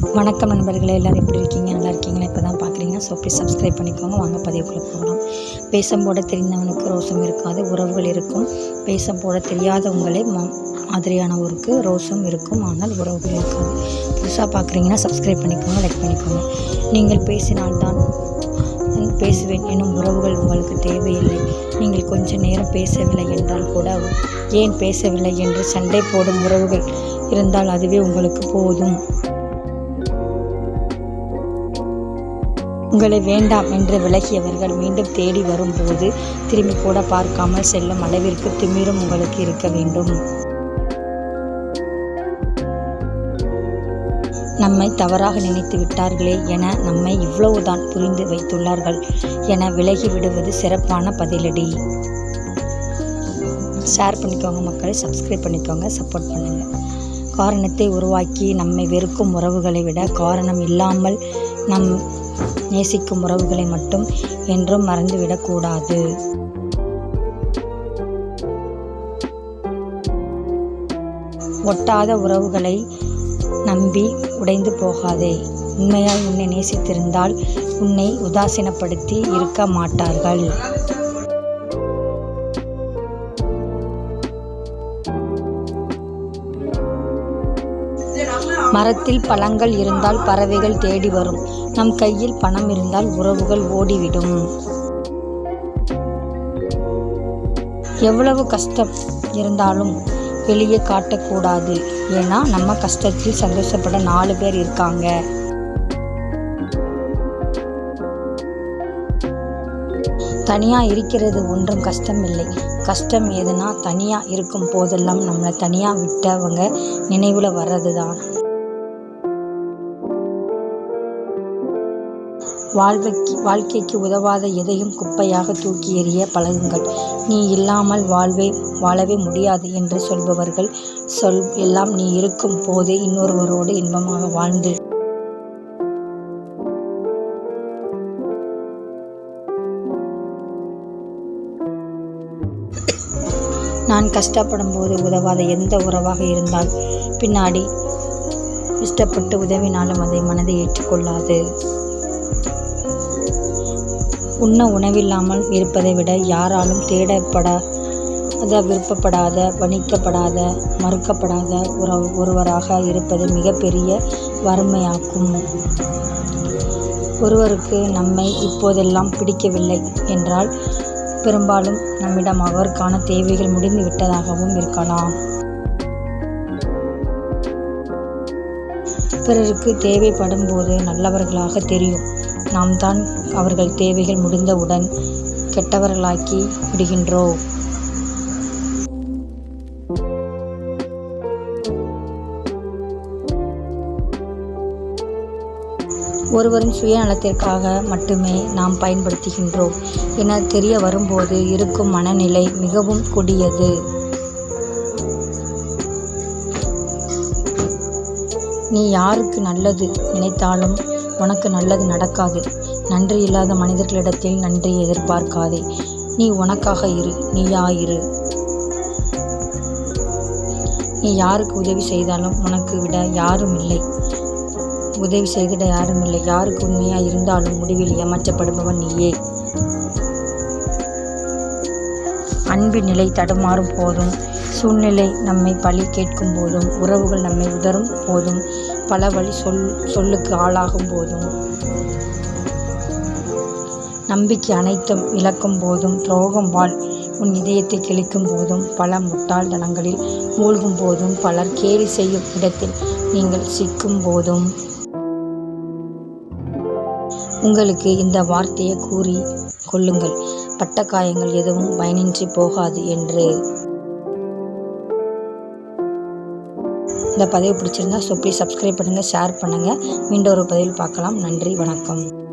வணக்கம் நண்பர்களே எல்லோரும் எப்படி இருக்கீங்க? நல்லா இருக்கீங்களா? இப்போ தான் பார்க்குறீங்க ஸோ ப்ளீஸ் சப்ஸ்கிரைப் பண்ணிக்கோங்க. வாங்க பதிவுக்குள்ளே போகலாம். பேசம் போட தெரிந்தவனுக்கு ரோசம் இருக்காது உறவுகள் இருக்கும். பேசம் போட தெரியாதவங்களே மா மாதிரியானவருக்கு ரோசம் இருக்கும். ஆனால் உறவுகள் இருக்காது. புதுசாக பார்க்குறீங்கன்னா சப்ஸ்கிரைப் பண்ணிக்கோங்க லைக் பண்ணிக்கோங்க. நீங்கள் பேசினால்தான் பேசுவேன் எனும் உறவுகள் உங்களுக்கு தேவையில்லை. நீங்கள் கொஞ்ச நேரம் பேசவில்லை என்றால் கூட ஏன் பேசவில்லை என்று சண்டை போடும் உறவுகள் இருந்தால் அதுவே உங்களுக்கு போதும். உங்களை வேண்டாம் என்று விலகியவர்கள் மீண்டும் தேடி வரும்போது திரும்பி கூட பார்க்காமல் செல்லும் அளவிற்கு திமிரும் உங்களுக்கு இருக்க வேண்டும். நம்மை தவறாக நினைத்து விட்டார்களே என நம்மை இவ்வளவுதான் புரிந்து வைத்துள்ளார்கள் என விலகி விடுவது சிறப்பான பதிலடி. ஷேர் பண்ணிக்கோங்க மக்களை சப்ஸ்கிரைப் பண்ணிக்கோங்க சப்போர்ட் பண்ணுங்கள் காரணத்தை உருவாக்கி நம்மை வெறுக்கும் உறவுகளை விட காரணம் இல்லாமல் நம் நேசிக்கும் உறவுகளை மட்டும் என்றும் மறந்துவிடக்கூடாது. ஒட்டாத உறவுகளை நம்பி உடைந்து போகாதே. உண்மையாய் உன்னை நேசித்திருந்தால் உன்னை உதாசீனப்படுத்தி இருக்க மாட்டார்கள். மரத்தில் பழங்கள் இருந்தால் பறவைகள் தேடி வரும். நம் கையில் பணம் இருந்தால் உறவுகள் ஓடிவிடும். எவ்வளவு கஷ்டம் இருந்தாலும் வெளியே காட்டக்கூடாது. ஏன்னா நம்ம கஷ்டத்தில் சந்தோஷப்பட நாலு பேர் இருக்காங்க. தனியாக இருக்கிறது ஒன்றும் கஷ்டம் இல்லை கஷ்டம் எதுனா தனியாக இருக்கும் போதெல்லாம் நம்மளை தனியாக விட்டவங்க நினைவில் வர்றது தான் வாழ்வைக்கு வாழ்க்கைக்கு உதவாத எதையும் குப்பையாக தூக்கி எறிய பழகுங்கள். நீ இல்லாமல் வாழ்வே வாழவே முடியாது என்று சொல்பவர்கள் சொல் எல்லாம் நீ இருக்கும் போதே இன்னொருவரோடு இன்பமாக வாழ்ந்து நான் கஷ்டப்படும் போது உதவாத எந்த உறவாக இருந்தால் பின்னாடி இஷ்டப்பட்டு உதவினாலும் அதை மனதை ஏற்றுக்கொள்ளாது. உண்ண உணவில்லாமல் இருப்பதை விட யாராலும் தேடப்படாத விருப்பப்படாத வணிக்கப்படாத மறுக்கப்படாத ஒரு ஒருவராக இருப்பது மிகப்பெரிய வறுமையாக்கும் ஒருவருக்கு நம்மை இப்போதெல்லாம் பிடிக்கவில்லை என்றால் பெரும்பாலும் நம்மிடம் அவருக்கான தேவைகள் முடிந்து விட்டதாகவும் இருக்கலாம். பிறருக்கு தேவைப்படும் போது நல்லவர்களாக தெரியும். நாம் தான் அவர்கள் தேவைகள் முடிந்தவுடன் கெட்டவர்களாக்கி விடுகின்றோம். ஒருவரின் சுயநலத்திற்காக மட்டுமே நாம் பயன்படுத்துகின்றோம். என தெரிய வரும்போது இருக்கும் மனநிலை மிகவும் கொடியது. நீ யாருக்கு நல்லது நினைத்தாலும் உனக்கு நல்லது நடக்காது. நன்றி இல்லாத மனிதர்களிடத்தில் நன்றி எதிர்பார்க்காதே. நீ உனக்காக இரு நீயா இரு. நீ யாருக்கு உதவி செய்தாலும் உனக்கு விட யாரும் இல்லை. உதவி செய்திட யாரும் இல்லை. யாருக்கு உண்மையாக இருந்தாலும் முடிவில் ஏமாற்றப்படுபவன் நீயே. அன்பின் நிலை தடுமாறும் போதும். சூழ்நிலை நம்மை பழி கேட்கும் போதும் உறவுகள் நம்மை உதரும் போதும் பல வழி சொல் சொல்லுக்கு ஆளாகும் போதும். நம்பிக்கை அனைத்தும் இழக்கும் போதும் துரோகம் வாழ் உன் இதயத்தை கிழிக்கும் போதும் பல முட்டாள்தனங்களில் மூழ்கும் போதும் பலர் கேலி செய்யும் இடத்தில் நீங்கள் சிக்கும் போதும். உங்களுக்கு இந்த வார்த்தையை கூறி கொள்ளுங்கள். பட்ட காயங்கள் எதுவும் பயனின்றி போகாது என்று. இந்த பதிவு பிடிச்சிருந்தா ஸோ ப்ளீஸ் சப்ஸ்கிரைப் பண்ணுங்கள் ஷேர் பண்ணுங்கள் மீண்டும் ஒரு பதிவில் பார்க்கலாம். நன்றி வணக்கம்.